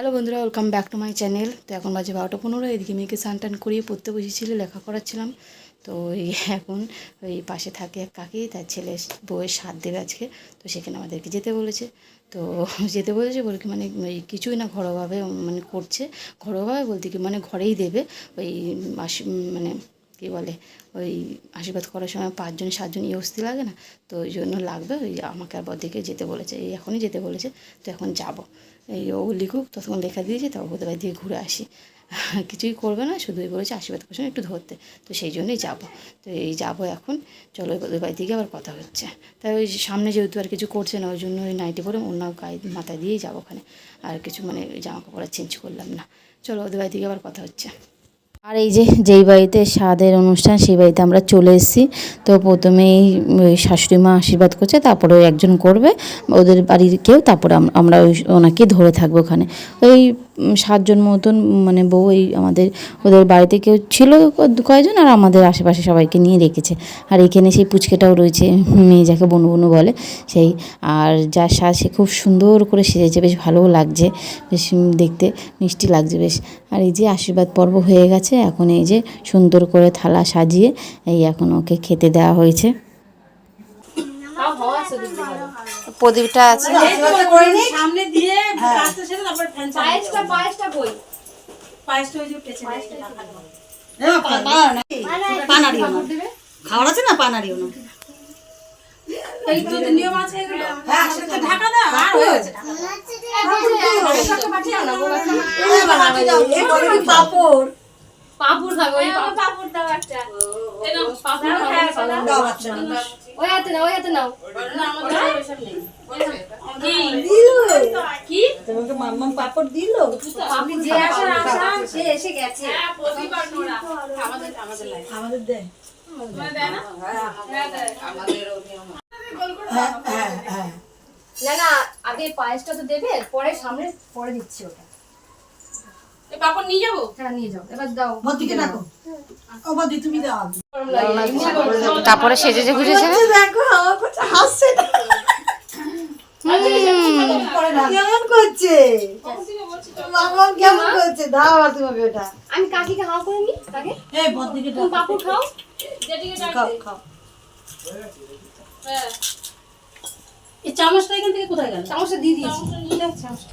Hello বন্ধুরা welcome back to my channel তো এখন বাজে বারোটা পনেরো, এদিকে মেয়েকে স্নান টান করিয়ে পড়তে বসেছিল, লেখা করাচ্ছিলাম। তো এই এখন ওই পাশে থাকে এক কাকি, তার ছেলে বউয়ের সাথ দেবে আজকে, তো সেখানে আমাদেরকে যেতে বলেছে। তো যেতে বলেছে বলে কি মানে ওই কিছুই না ঘরোয়াভাবে মানে করছে। ঘরোয়াভাবে বলতে কি মানে ঘরেই দেবে। ওই মাসি মানে কী বলে, ওই আশীর্বাদ করার সময় পাঁচজন, সাতজন ইয়ে অস্থি লাগে না, তো ওই জন্য লাগবে। ওই আমাকে আর বদিকে যেতে বলেছে, এই এখনই যেতে বলেছে। তো এখন যাব। এই ও লিখুক, ততক্ষণ লেখা দিয়েছে তাও ওদের বাড়ি দিয়ে ঘুরে আসি। কিছুই করবে না শুধুই বলেছে আশীর্বাদ করছেন একটু ধরতে। তো সেই জন্যই যাব। তো এই যাব এখন। চলো, ওই বাড়ি থেকে আবার কথা হচ্ছে। তাই ওই সামনে যেহেতু আর কিছু করছে না, ওই জন্য ওই নাইটি পরে অন্য গায়ে, মাথায় দিয়েই যাব ওখানে। আর কিছু মানে জামা কাপড় চেঞ্জ করলাম না। চলো, ওদের বাড়ি থেকে আবার কথা হচ্ছে। আর এই যে, যেই বাড়িতে স্বাদের অনুষ্ঠান, সেই বাড়িতে আমরা চলে এসেছি। তো প্রথমেই শাশুড়ি মা আশীর্বাদ করছে, তারপরে ওই একজন করবে। ওদের বাড়ির কেউ, তারপরে আমরা ওই ওনাকে ধরে থাকব ওখানে। ওই সাতজন মতন মানে বউ, এই আমাদের, ওদের বাড়িতে কেউ ছিল কয়েকজন আর আমাদের আশেপাশে সবাইকে নিয়ে রেখেছে। আর এখানে সেই পুচকেটাও রয়েছে, মেয়ে যাকে বনু বনু বলে, সেই। আর যার সাজ, সে খুব সুন্দর করে সেজেছে, বেশ ভালোও লাগছে। বেশ দেখতে মিষ্টি লাগছে, বেশ। আর এই যে আশীর্বাদ পর্ব হয়ে গেছে এখন এই যে সুন্দর করে থালা সাজিয়ে এই এখন ওকে খেতে দেওয়া হয়েছে প্রদীপটা আছে সামনে দিয়ে খাওয়ার না পানারিও না এই পাপড় খাবে ওই পাপুর দাও একটা। খাও দাও বাচ্চা ওই হাতে নাও ওই হাতে নাও। কি? তোমাকে মাম্মা পাপড় দিল? আপনি যে আসার আশা সে এসে গেছে। আমাদের দে না না আগে পায়েসটা তো দেবে পরে সামনে পরে দিচ্ছি ওটা। পাপড় নিয়ে যাব? হ্যাঁ নিয়ে যাও। এবার দাও। ডাকো। তারপরে সেজেছে গুজেছে দেখো হাসছে কেমন করছে? মাম্মা কেমন করছে? দাও আর তোমাকে ওটা। আমি কাকিকে হাওয়া করে নি তাকে এই বদিকে তুমি খাও। খাও খাও। এই চামচটা এখান থেকে কোথায় গেল? চামচটা দিয়ে দিয়েছি। চামচটা।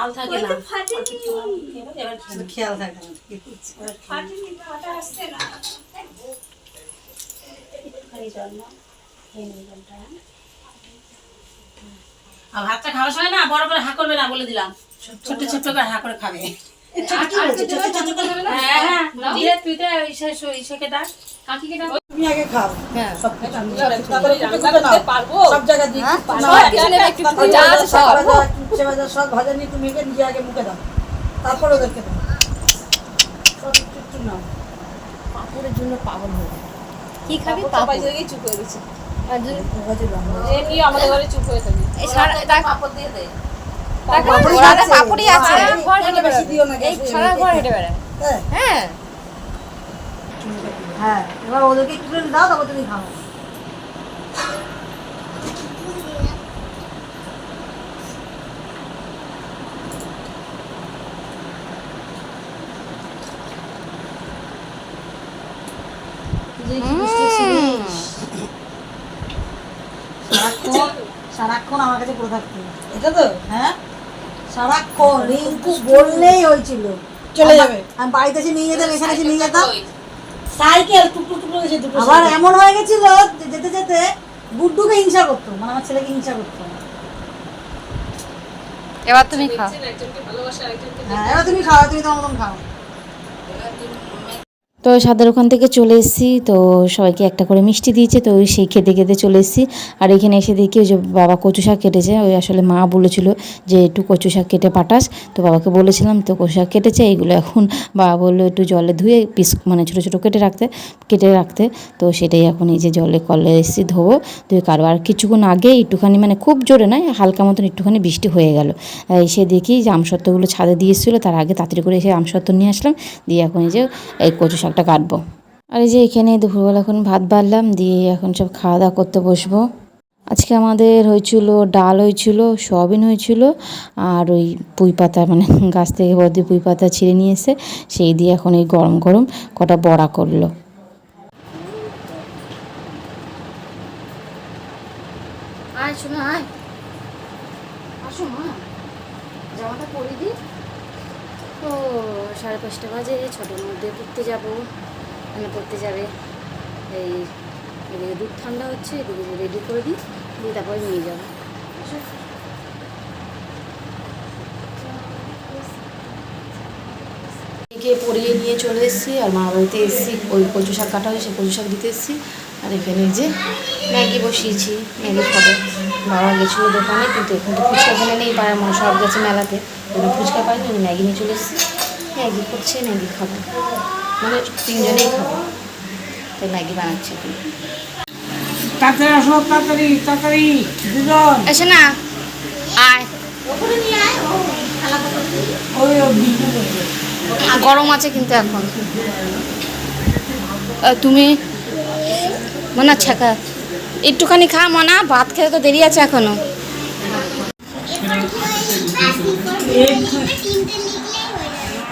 তাল থাকে না। খেয়াল। থাকে না। কি করছে আর ভাতটা খাওয়ার সময় না বড় করে হা করবে না বলে দিলাম। ছোট ছোট করে। হা করে খাবে। হ্যাঁ হ্যাঁ দিয়ে তুই তো ওই শেখে ডাক কাকিকে ডাক। তুমি আগে খাও হ্যাঁ। সব কিছু। আমি তারপরে কুটে নাও। পারব। সব জায়গা দিয়ে সব একটু একটু যা আছে সব উচ্ছে ভাজা সব ভাজা নিয়ে তুমি একে নিজে আগে মুখে দাও। তারপর ওদেরকে দাও সব একটু নাও। পাপুরের জন্য পাগল হয়ে কি খাবি? সবাই জায়গায় চুপ হয়ে গেছে। আমাদের ঘরে চুপ হয়ে থাকে। পাপড় দিয়ে দে পাপড় সারা পাপড়ই আছে। সারা ঘর হেঁটে বেশি দিও না বেড়াবে। এই গ্যাসে, সারা এমনিতেই ঘর হেঁটে বেড়াবে হ্যাঁ হ্যাঁ এবার ওদেরকে একটু দাও তারপর তুমি খাও। সারাক্ষণ সারাক্ষণ আমার কাছে পড়ে থাকতে। এটা তো? হ্যাঁ? সারাক্ষণ। রিঙ্কু বললেই হয়েছিল। চলে যাবে। আমি বাড়িতে এসে নিয়ে যেতাম এখানে এসে নিয়ে যেতাম। সাইকেল টুকরো টুকরো গেছে দুটো আবার এমন হয়ে গেছিল যেতে যেতে গুড্ডুকে হিংসা করতো মানে আমার ছেলেকে হিংসা করতো। এবার তুমি খাও। হ্যাঁ এবার তুমি খাও তুমি তোমার মতন খাও। তো সাদের ওখান থেকে চলে এসেছি, তো সবাইকে একটা করে মিষ্টি দিয়েছে, তো ওই সেই খেতে খেতে চলে এসেছি। আর এখানে এসে দেখি ওই যে বাবা কচু শাক কেটেছে, ওই আসলে মা বলেছিল যে একটু কচু শাক কেটে পাঠাস। তো বাবাকে বলেছিলাম, তো কচু শাক কেটেছে? এইগুলো এখন বাবা বলল একটু জলে ধুয়ে পিস মানে ছোটো ছোটো কেটে রাখতে কেটে রাখতে। তো সেটাই এখন এই যে জলে কলে এসেছি ধোবো। ধুয়ে কারও আর কিছুক্ষণ আগে একটুখানি মানে খুব জোরে নয়, হালকা মতন একটুখানি বৃষ্টি হয়ে গেল। এসে দেখি যে আমসত্ত্বগুলো ছাদে দিয়ে এসেছিল, তার আগে তাড়াতাড়ি করে এসে আমসত্ত্ব নিয়ে আসলাম। দিয়ে এখন এই যে এই কচু শাকটা কাটবো। আর এই যে এখানে দুপুরবেলা এখন ভাত বাড়লাম, দিয়ে এখন সব খাওয়া দাওয়া করতে বসবো। আজকে আমাদের হয়েছিল, ডাল হয়েছিল, সয়াবিন হয়েছিল, আর ওই পুঁই পাতা মানে গাছ থেকে বদি পুঁই পাতা ছিঁড়ে নিয়ে এসে, সেই দিয়ে এখন এই গরম গরম কটা বড়া করল আয় শোনো আয় আসো মা জামাটা পরে দিই তো পাঁচটা বাজে, ছটার মধ্যে পড়তে যাব। মানে পড়তে যাবে। এই এদিকে দুধ ঠান্ডা হচ্ছে, এদিকে রেডি করে দিই, দিয়ে তারপরে নিয়ে যাব। এদিকে পরিয়ে নিয়ে চলে এসেছি, আর মা বাড়িতে এসেছি, ওই কচু শাক কাটা হয়েছে, কচু শাক দিতে এসেছি। আর এখানে যে ম্যাগি বসিয়েছি, ম্যাগি খাবে। বাবা গেছিল দোকানে, কিন্তু এখন তো ফুচকা এখানে নেই, পাড়ার মানুষ সব গেছে মেলাতে। ফুচকা পাইনি ম্যাগি নিয়ে চলে এসেছি। ম্যাগি করছে ম্যাগি খাব। মানে তিনজনেই খাব। তাই ম্যাগি বানাচ্ছে এখন। তাড়াতাড়ি আসো তাড়াতাড়ি তাড়াতাড়ি দুজন। এসে না। আয়। ওই বিজু করবে গরম আছে কিন্তু এখন। তুমি মনে ছাকা একটুখানি খা মনা ভাত খেতে তো দেরি আছে এখনও।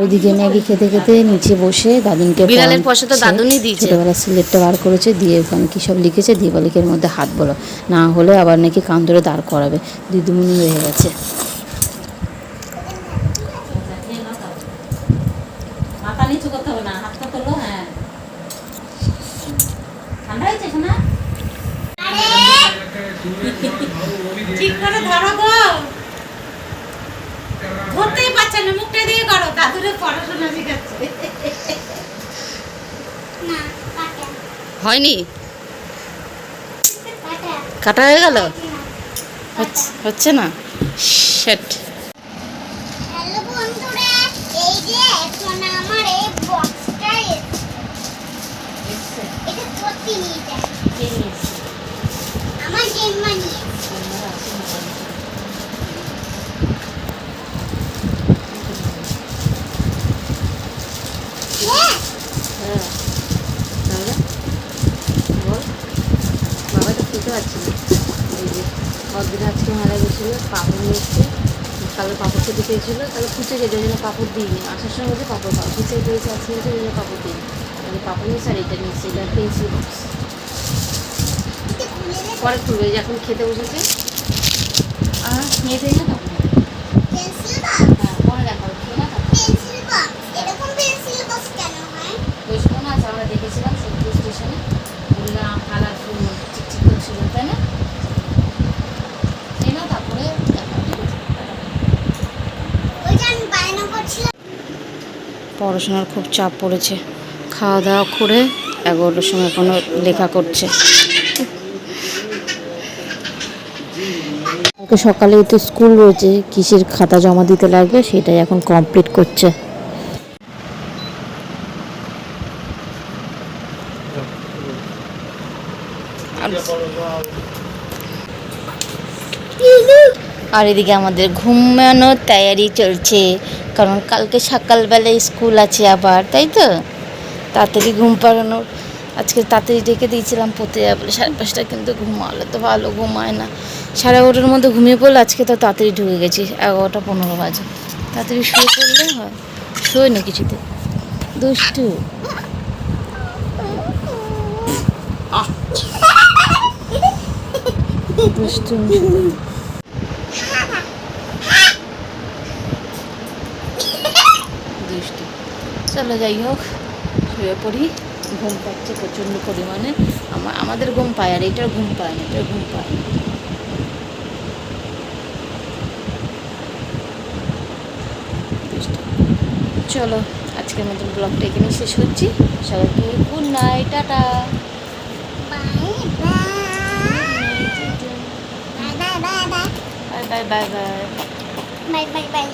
ওইদিকে ম্যাগি খেতে খেতে নিচে বসে দাদুনকে বিড়ালের পয়সা তো দাদুনই দিয়েছে। ছোটবেলা সিলেটটা বার করেছে দিয়ে ওখানে কি সব লিখেছে দিয়ে বালিকের মধ্যে হাত বলো। না হলে আবার নাকি কান ধরে দাঁড় করাবে। দিদিমণি হয়ে গেছে মাথা নিচু করতে হবে না হাতটা তোলো হ্যাঁ ঠান্ডা হয়েছে শোনা ঠিক করে ধরো গো ধরতেই পারছে না মুখটা দিয়ে করো দাদুরে পড়াশোনা শেখাচ্ছে হয়নি? কাটা। হয়ে গেল? হচ্ছে- হচ্ছে না? শেট হ্যালো বন্ধুরা এই যে এখন আমার এই বক্সটা এসেছে এটা সত্যি নিয়ে যায় আমার জেম্মা নিয়ে হ্যাঁ তাহলে বল বাবা তো খেতে পারছি না এই যে কদিন আজকে মারা গেছিল পাপড় নিয়ে এসছে কালো পাপড় খেতে চেয়েছিলো তাহলে যেতে ওই জন্য পাপড় দিইনি। আসার সময় যে পাপড় পাবো খুঁজে পেয়েছে আজকে ওই জন্য পাপড় দিইনি। আমি পাপড় নিয়েছি আর এটা নিয়েছি এটা পেয়েছি পরে খুলবে এখন খেতে বসেছে। আর নিয়ে যাই না তখন পেন্সিল বক্স হ্যাঁ পরে দেখাবো খেয়ে না তখন পেন্সিল বক্স এরকম পেন্সিল বক্স কেন হয় বৈষ্ণব আছে আমরা দেখেছিলাম সেন্ট্রাল স্টেশনে ওগুলো কালারফুল চিকচিক করছিল তাই না সেই না তারপরে দেখাবো ওইটা আমি বায়না করছিলাম পড়াশোনার খুব চাপ পড়েছে। খাওয়া দাওয়া করে এগারোটার সময় কোনো লেখা করছে। কালকে সকালে তো স্কুল রয়েছে, কিসের খাতা জমা দিতে লাগবে সেটাই এখন কমপ্লিট করছে। আর এদিকে আমাদের ঘুমানোর তৈরি চলছে। কারণ কালকে সকালবেলায় স্কুল আছে আবার তাই তো? তাড়াতাড়ি ঘুম পাড়ানোর আজকে তাড়াতাড়ি ডেকে দিয়েছিলাম পড়তে যাবে বলে সাড়ে পাঁচটা কিন্তু ঘুমালে তো ভালো ঘুমায় না। সাড়ে এগারোটার মধ্যে ঘুমিয়ে পড়লে আজকে তো তাড়াতাড়ি ঢুকে গেছি এগারোটা পনেরো বাজে। তাড়াতাড়ি শুয়ে পড়লে হয় শোয় না কিছুতে। দুষ্টু। দুষ্টু দুষ্টু। চলো যাই হোক। শুয়ে পড়ি। ঘুম পাচ্ছে প্রচণ্ড পরিমাণে। আমা- আমাদের ঘুম পায় আর এটার ঘুম পায় না এটার ঘুম পায় না। চলো আজকের মতন ব্লগটা এখানে শেষ করছি। সবাইকে good night tata. Bye bye bye bye bye bye bye bye bye